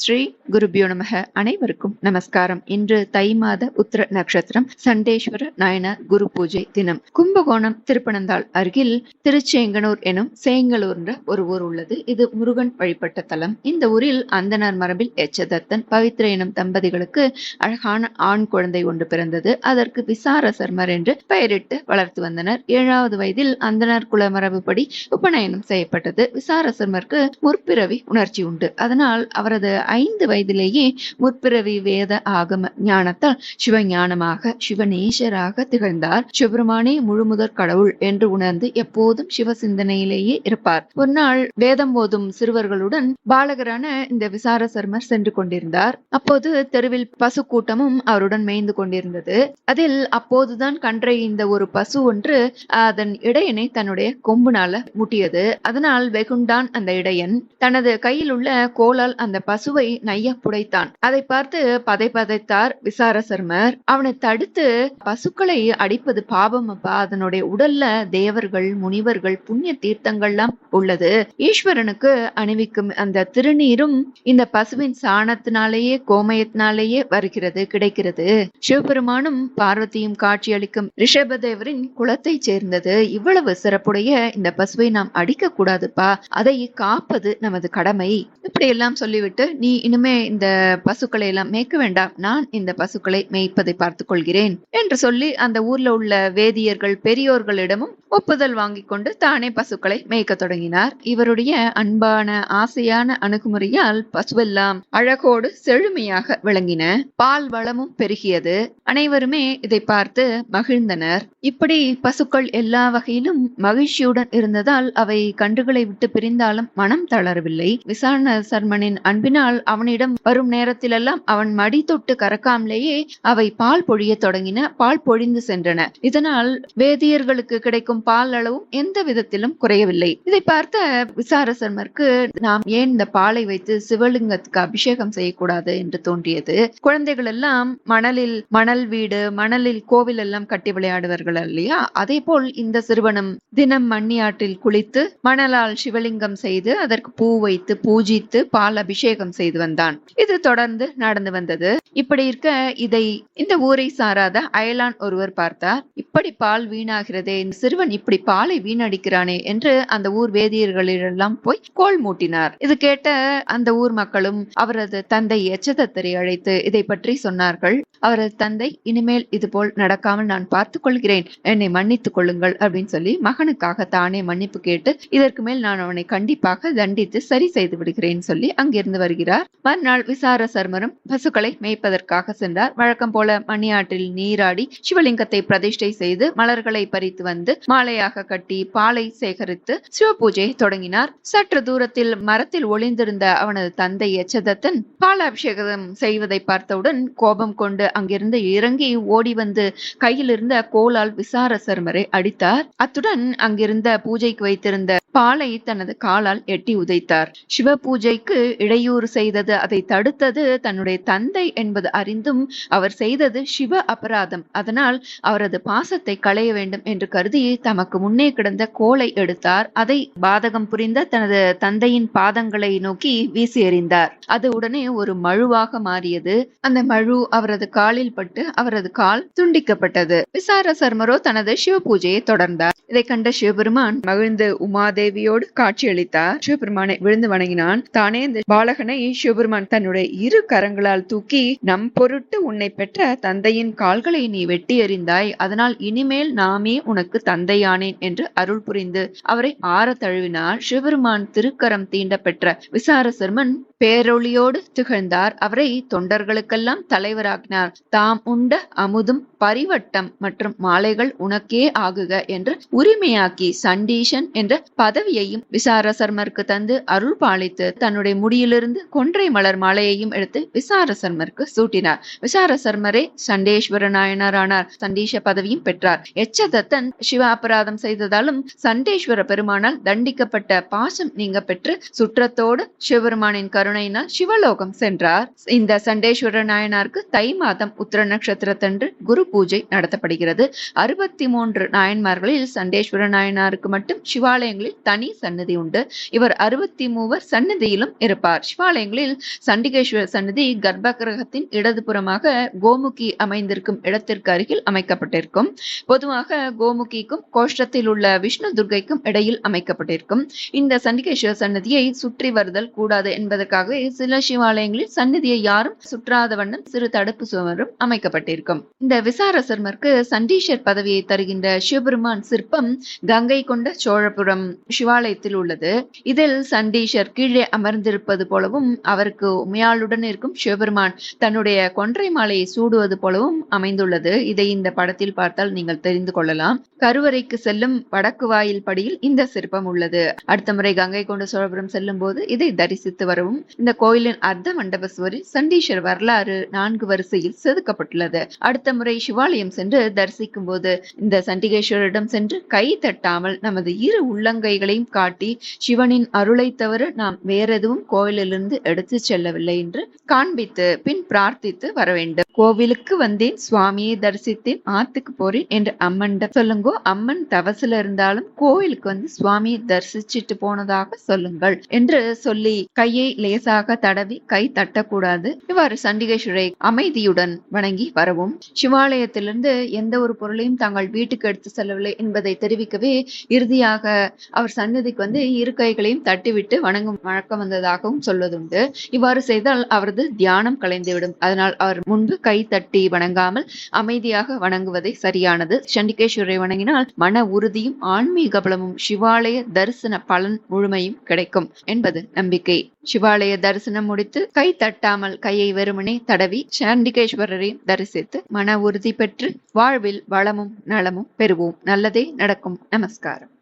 ஸ்ரீ குருபியோ நமக. அனைவருக்கும் நமஸ்காரம். இன்று தை மாத உத்திர நட்சத்திரம் சண்டேஸ்வர நாயனார் குரு பூஜை தினம். கும்பகோணம் திருப்பனந்தாள் அருகில் திருச்சேங்கனூர் எனும் சேங்கலூர்ன்ற ஒரு ஊர் உள்ளது. இது முருகன் வழிபட்ட தலம். இந்த ஊரில் அந்தனர் மரபில் எச்சதத்தன் பவித்ர எனும் தம்பதிகளுக்கு அழகான ஆண் குழந்தை ஒன்று பிறந்தது. அதற்கு விசார சர்மர் என்று பெயரிட்டு வளர்த்து வந்தனர். ஏழாவது வயதில் அந்தனர் குல மரபுப்படி உபநயனம் செய்யப்பட்டது. விசார சர்மருக்கு முற்பிறவி உணர்ச்சி உண்டு. அதனால் அவரது ஐந்து வயதிலேயே முற்பிறவி வேத ஆகம ஞானத்தால் சிவஞானமாக சிவநேசராக திகழ்ந்தார். சிவபெருமானே முழுமுதற் கடவுள் என்று உணர்ந்து எப்போதும் சிவ சிந்தனையிலேயே இருப்பார். ஒரு நாள் வேதம் போதும் சிறுவர்களுடன் பாலகரான இந்த விசார சர்மர் சென்று கொண்டிருந்தார். அப்போது தெருவில் பசு கூட்டமும் அவருடன் மேய்ந்து கொண்டிருந்தது. அதில் அப்போதுதான் கன்றை இந்த ஒரு பசு ஒன்று அதன் இடையனை தன்னுடைய கொம்புனால முட்டியது. அதனால் வெகுண்டான் அந்த இடையன். தனது கையில் உள்ள கோலால் அந்த பசு பசுவை நைய புடைத்தான். அதை பார்த்து பதை பதைத்தார் விசாரசர்மர். அவனை தடுத்து பசுக்களை அடிப்பது பாபம் அப்பா. அதனுடைய உடல்ல தேவர்கள் முனிவர்கள் புண்ணிய தீர்த்தங்கள்லாம் உள்ளது. ஈஸ்வரனுக்கு அணிவிக்கும் அந்த திருநீரும் இந்த பசுவின் சாணத்தினாலேயே கோமயத்தினாலேயே வருகிறது கிடைக்கிறது. சிவபெருமானும் பார்வதியும் காட்சியளிக்கும் ரிஷபதேவரின் குலத்தை சேர்ந்தது. இவ்வளவு சிறப்புடைய இந்த பசுவை நாம் அடிக்க கூடாதுப்பா. அதை காப்பது நமது கடமை. இப்படி எல்லாம் சொல்லிவிட்டு நீ இனிமே இந்த பசுக்களை எல்லாம் மேய்க்க வேண்டாம். நான் இந்த பசுக்களை மேய்ப்பதை பார்த்துக் கொள்கிறேன் என்று சொல்லி அந்த ஊர்ல உள்ள வேதியர்கள் பெரியோர்களிடமும் ஒப்புதல் வாங்கி கொண்டு தானே பசுக்களை மேய்க்க தொடங்கினார். இவருடைய அன்பான ஆசையான அணுகுமுறையால் பசுவெல்லாம் அழகோடு செழுமையாக விளங்கின. பால் வளமும் பெருகியது. அனைவருமே இதை பார்த்து மகிழ்ந்தனர். இப்படி பசுக்கள் எல்லா வகையிலும் மகிழ்ச்சியுடன் இருந்ததால் அவை கன்றுகளை விட்டு பிரிந்தாலும் மனம் தளரவில்லை. விசாரண சர்மனின் அன்பினால் அவனிடம் வரும் நேரத்திலெல்லாம் அவன் மடி தொட்டு கறக்காமலேயே அவை பால் பொழிய தொடங்கின. பால் பொழிந்து சென்றன. இதனால் வேதியர்களுக்கு கிடைக்கும் பால் அளவும் எந்த விதத்திலும் குறையவில்லை. இதை பார்த்த விசாரசர்மருக்கு நாம் ஏன் இந்த பாலை வைத்து சிவலிங்கத்துக்கு அபிஷேகம் செய்யக்கூடாது? என்று தோன்றியது. குழந்தைகள் எல்லாம் மணலில் மணல் வீடு மணலில் கோவில் எல்லாம் கட்டி விளையாடுவார்கள் இல்லையா? அதே போல் இந்த சிறுவனும் தினம் மண்ணி ஆற்றில் குளித்து மணலால் சிவலிங்கம் செய்து அதற்கு பூ வைத்து பூஜித்து பால் அபிஷேகம் செய்து வந்தான். இது தொடர்ந்து நடந்து வந்தது. இப்படி இருக்க இதை இந்த ஊரை சாராத அயலான் ஒருவர் பார்த்தார். இப்படி பால் வீணாகிறதே இந்த சிறுவன் இப்படி பாலை வீணடிக்கிறானே என்று அந்த ஊர் வேதியர்களிடெல்லாம் போய் கோல் மூட்டினார். இது கேட்ட அந்த ஊர் மக்களும் அவரது தந்தை எச்சதத்தரை அழைத்து இதை பற்றி சொன்னார்கள். அவரது தந்தை இனிமேல் இது போல் நடக்காமல் நான் பார்த்துக் கொள்கிறேன். என்னை மன்னித்துக் கொள்ளுங்கள் அப்படின்னு சொல்லி மகனுக்காக தானே மன்னிப்பு கேட்டு இதற்கு மேல் நான் அவனை கண்டிப்பாக தண்டித்து சரி செய்து விடுகிறேன் சொல்லி அங்கிருந்து வருகிறார். மறுநாள் விசார சர்மரும் பசுக்களை மேய்ப்பதற்காக சென்றார். வழக்கம் போல மணியாற்றில் நீராடி சிவலிங்கத்தை பிரதிஷ்டை செய்து மலர்களை பறித்து வந்து மாலையாக கட்டி பாலை சேகரித்து சிவபூஜையை தொடங்கினார். சற்று தூரத்தில் மரத்தில் ஒளிந்திருந்த அவனது தந்தை எச்சதத்தன் பாலாபிஷேகம் செய்வதை பார்த்தவுடன் கோபம் கொண்டு அங்கிருந்து இறங்கி ஓடி வந்து கையில் இருந்த கோலால் விசார சர்மரை அடித்தார். அத்துடன் அங்கிருந்த பூஜைக்கு வைத்திருந்த பாலை தனது காலால் எட்டி உதைத்தார். சிவ பூஜைக்கு இடையூறு செய்தது அதை தடுத்தது தன்னுடைய தந்தை என்பது அறிந்தும் அவர் செய்தது சிவ அபராதம். அதனால் அவரது பாசத்தை களைய வேண்டும் என்று கருதி தமக்கு முன்னே கிடந்த கோலை எடுத்தார். அதை பாதகம் புரிந்த தனது தந்தையின் பாதங்களை நோக்கி வீசி எறிந்தார். அது உடனே ஒரு மழுவாக மாறியது. அந்த மழு அவரது காலில் பட்டு அவரது கால் துண்டிக்கப்பட்டது. விசார சர்மரோ தனது சிவ பூஜையை தொடர்ந்தார். இதை கண்ட சிவபெருமான் மகிழ்ந்து உமாதேவியோடு காட்சியளித்தார். சிவபெருமானை விழுந்து வணங்கினான். தானே இந்த பாலகனை சிவபெருமான் தன்னுடைய இரு கரங்களால் தூக்கி நம் பொருட்டு உன்னை பெற்ற தந்தையின் கால்களை நீ வெட்டி எறிந்தாய் அதனால் இனிமேல் நாமே உனக்கு தந்தையானேன் என்று அருள் புரிந்து அவரை ஆற தழுவினார். சிவபெருமான் திருக்கரம் தீண்ட பெற்ற விசாரசர்மன் பேரொளியோடு திகழ்ந்தார். அவரை தொண்டர்களுக்கெல்லாம் தலைவராக்கினார். தாம் உண்ட அமுதும் பரிவட்டம் மற்றும் மாலைகள் உனக்கே ஆகுக என்று உரிமையாக்கி சண்டீஷன் என்ற பதவியையும் விசாரசர்மருக்கு தந்து அருள் பாலித்து தன்னுடைய முடியிலிருந்து கொன்றை மலர் மாலையையும் எடுத்து விசாரசர்மருக்கு சூட்டினார். விசாரசர்மரே சண்டேஸ்வர நாயனாரானார். சண்டீஷ பதவியும் பெற்றார். எச்சதத்தன் சிவ அபராதம் செய்ததாலும் சண்டேஸ்வர பெருமானால் தண்டிக்கப்பட்ட பாசம் நீங்க பெற்று சுற்றத்தோடு சிவபெருமானின் கருணையினால் சிவலோகம் சென்றார். இந்த சண்டேஸ்வர நாயனாருக்கு தை மாதம் உத்திர நட்சத்திரத்தன்று குரு பூஜை நடத்தப்படுகிறது. அறுபத்தி மூன்று நாயன்மார்களில் சண்டேஸ்வர நாயனாருக்கு மட்டும் சிவாலயங்களில் தனி சன்னதி உண்டு. இவர் அறுபத்தி மூவர் சன்னதியிலும் இருப்பார். சிவாலயங்கள் சிவாலயங்களில் சண்டிகேஸ்வரர் சன்னதி கர்ப்பகிரகத்தின் இடதுபுறமாக கோமுகி அமைந்திருக்கும் இடத்திற்கு அருகில் அமைக்கப்பட்டிருக்கும். பொதுவாக கோமுகிக்கும் கோஷ்டத்தில் உள்ள விஷ்ணு துர்க்கைக்கும் இடையில் அமைக்கப்பட்டிருக்கும். இந்த சண்டிகேஸ்வரர் சன்னதியை சுற்றி வருதல் கூடாது என்பதற்காகவே சில சிவாலயங்களில் சன்னதியை யாரும் சுற்றாத வண்ணம் சிறு தடுப்பு சுவரும் அமைக்கப்பட்டிருக்கும். இந்த விசாரசர்மருக்கு சண்டீஷர் பதவியை தருகின்ற சிவபெருமான் சிற்பம் கங்கை கொண்ட சோழபுரம் சிவாலயத்தில் உள்ளது. இதில் சண்டீஷர் கீழே அமர்ந்திருப்பது போலவும் அவருக்கு உமையாளுடன் இருக்கும் சிவபெருமான் தன்னுடைய கொன்றை மாலையை சூடுவது போலவும் அமைந்துள்ளது. இதை இந்த படத்தில் பார்த்தால் நீங்கள் தெரிந்து கொள்ளலாம். கருவறைக்கு செல்லும் வடக்கு வாயில் படியில் இந்த சிற்பம் உள்ளது. அடுத்த முறை கங்கை கொண்டு சோழபுரம் செல்லும் போது இதை தரிசித்து வரவும் இந்த கோயிலின் அர்த்த மண்டப சுவரில் சண்டீஸ்வர் வரலாறு நான்கு வரிசையில் செதுக்கப்பட்டுள்ளது. அடுத்த முறை சிவாலயம் சென்று தரிசிக்கும் போது இந்த சண்டிகேஸ்வரிடம் சென்று கை தட்டாமல் நமது இரு உள்ளங்கைகளையும் காட்டி சிவனின் அருளை தவிர நாம் வேற எதுவும் கோயிலிலிருந்து எடுத்து செல்லவில்லை என்று காண்பித்து பின் பிரார்த்தித்து வர வேண்டும் கோவிலுக்கு வந்தேன் சுவாமியை தரிசித்தேன் ஆத்துக்கு போறேன் என்று அம்மன்ட சொல்லுங்கோ அம்மன் தவசுல இருந்தாலும் கோவிலுக்கு வந்து சுவாமியை தரிசிச்சிட்டு போனதாக சொல்லுங்கள் என்று சொல்லி கையை லேசாக தடவி கை தட்டக்கூடாது. இவ்வாறு சண்டிகேஸ்வரை அமைதியுடன் வணங்கி வரவும் சிவாலயத்திலிருந்து எந்த ஒரு பொருளையும் தாங்கள் வீட்டுக்கு எடுத்து செல்லவில்லை என்பதை தெரிவிக்கவே இறுதியாக அவர் சன்னதிக்கு வந்து இரு கைகளையும் தட்டிவிட்டு வணங்கும் வழக்கம் வந்ததாகவும் சொல்வதுண்டு இவ்வாறு செய்தால் அவரது தியானம் கலைந்துவிடும். அதனால் அவர் முன்பு கை தட்டி வணங்காமல் அமைதியாக வணங்குவதை சரியானது. சண்டிகேஸ்வரரை வணங்கினால் மன உறுதியும் ஆன்மீக பலமும் சிவாலய தரிசன பலன் முழுமையும் கிடைக்கும் என்பது நம்பிக்கை. சிவாலய தரிசனம் முடித்து கை தட்டாமல் கையை வெறுமனே தடவி சண்டிகேஸ்வரரையும் தரிசித்து மன உறுதி பெற்று வாழ்வில் வளமும் நலமும் பெறுவோம். நல்லதே நடக்கும். நமஸ்காரம்.